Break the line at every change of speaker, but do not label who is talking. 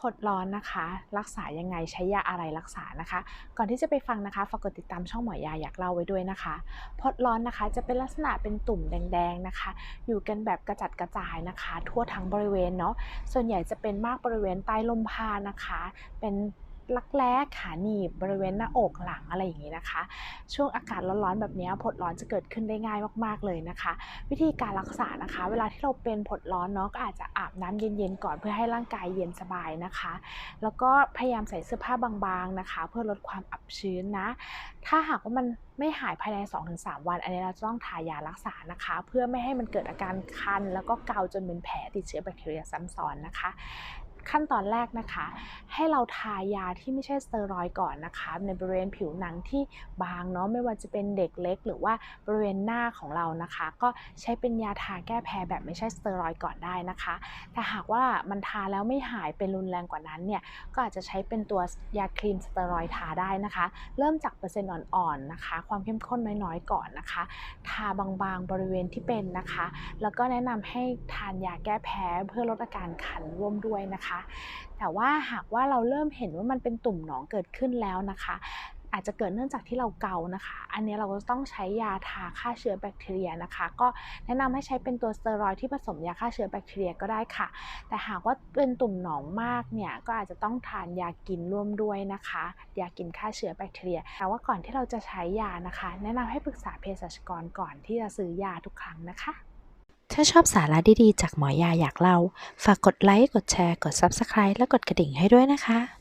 พดร้อนนะคะ รักษายังไงใช้ยาอะไรรักษานะคะ ก่อนที่จะไปฟังนะคะฝากกดติดตามช่องหมอยาอยากเล่าไว้ด้วยนะคะพดร้อนนะคะจะเป็นลักษณะเป็นตุ่มแดงๆนะคะ อยู่กันแบบกระจัดกระจายนะคะ ทั่วทั้งบริเวณเนาะส่วนใหญ่จะเป็นมากบริเวณใต้ลมพานะคะ เป็น ลักแร้ขาหนีบบริเวณหน้าอกหลังอะไรอย่างนี้นะคะ ช่วงอากาศร้อนๆแบบนี้ผดร้อนจะเกิดขึ้นได้ง่ายมากๆเลยนะคะ วิธีการรักษานะคะ เวลาที่เราเป็นผดร้อนเนาะก็อาจจะอาบน้ำเย็นๆก่อนเพื่อให้ร่างกายเย็นสบายนะคะ แล้วก็พยายามใส่เสื้อผ้าบางๆนะคะ เพื่อลดความอับชื้นนะ ถ้าหากว่ามันไม่หายภายใน 2-3 วัน อันนี้เราจะต้องทายารักษานะคะ เพื่อไม่ให้มันเกิดอาการคัน แล้วก็เกาจนเป็นแผลติดเชื้อแบคทีเรียซ้ำซ้อนนะคะ ขั้นตอนแรกนะคะ ให้เราทายาที่ไม่ใช่สเตียรอยด์ก่อนนะคะ ในบริเวณผิวหนังที่บางเนาะไม่ว่าจะเป็นเด็กเล็ก หรือว่าบริเวณหน้าของเรานะคะ ก็ใช้เป็นยาทาแก้แพ้แบบไม่ใช่สเตียรอยด์ก่อนได้นะคะแต่หากว่ามันทาแล้วไม่หายเป็นรุนแรงกว่านั้นเนี่ยก็อาจจะใช้เป็นตัวยาครีมสเตียรอยด์ทาได้นะคะ เริ่มจากเปอร์เซ็นต์อ่อนๆนะคะ ความเข้มข้นน้อยๆก่อนนะคะ ทาบางๆบริเวณที่เป็นนะคะ แล้วก็แนะนำให้ทานยาแก้แพ้เพื่อลดอาการคันร่วมด้วยนะคะแต่ว่าหากว่าเราเริ่มเห็นว่ามันเป็นตุ่มหนองเกิดขึ้นแล้วนะคะ อาจจะเกิดเนื่องจากที่เราเกานะคะ อันนี้เราก็ต้องใช้ยาทาฆ่าเชื้อแบคทีเรียนะคะ ก็แนะนำให้ใช้เป็นตัวสเตียรอยที่ผสมยาฆ่าเชื้อแบคทีเรียก็ได้ค่ะ แต่หากว่าเป็นตุ่มหนองมากเนี่ยก็อาจจะต้องทานยากินร่วมด้วยนะคะ ยากินฆ่าเชื้อแบคทีเรีย แต่ว่าก่อนที่เราจะใช้ยานะคะ แนะนำให้ปรึกษาเภสัชกรก่อนที่จะซื้อยาทุกครั้งนะคะ
ถ้าชอบสาระดีๆ จากหมอยาอยากเล่า ฝากกดไลค์ กดแชร์ กด Subscribe และกดกระดิ่งให้ด้วยนะคะ